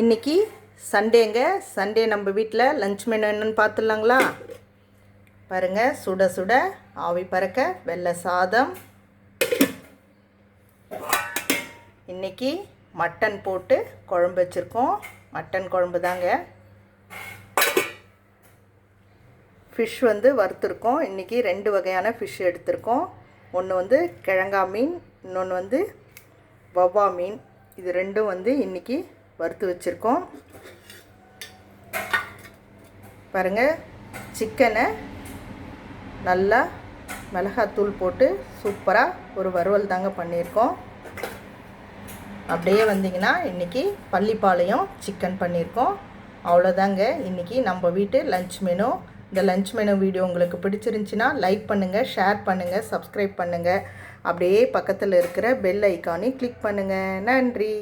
இன்னைக்கு சண்டேங்க. சண்டே நம்ம வீட்டில் லஞ்ச் மெனு என்னென்னு பார்த்துடலாங்களா பாருங்கள் சுட சுட ஆவி பறக்க வெள்ளை சாதம். இன்றைக்கி மட்டன் போட்டு குழம்பு வச்சுருக்கோம். மட்டன் குழம்பு தாங்க. ஃபிஷ் வந்து வறுத்துருக்கோம். இன்றைக்கி ரெண்டு வகையான ஃபிஷ் எடுத்திருக்கோம். ஒன்று வந்து கிழங்கா மீன் இன்னொன்று வந்து வவ்வா மீன். இது ரெண்டும் வந்து இன்றைக்கி வறுத்து வச்சுருக்கோம். பாருங்கள் சிக்கனை நல்லா மிளகாத்தூள் போட்டு சூப்பராக ஒரு வறுவல் தாங்க பண்ணியிருக்கோம். அப்படியே வந்தீங்கன்னா இன்றைக்கி பள்ளிப்பாளையம் சிக்கன் பண்ணியிருக்கோம். அவ்வளோதாங்க. இன்றைக்கி நம்ம வீட்டு லஞ்ச் மெனு இந்த லஞ்ச் மெனு வீடியோ உங்களுக்கு பிடிச்சிருந்துச்சின்னா லைக் பண்ணுங்கள் ஷேர் பண்ணுங்கள் சப்ஸ்கிரைப் பண்ணுங்கள் அப்படியே பக்கத்தில் இருக்கிற பெல் ஐக்கானையும் கிளிக் பண்ணுங்கள் நன்றி.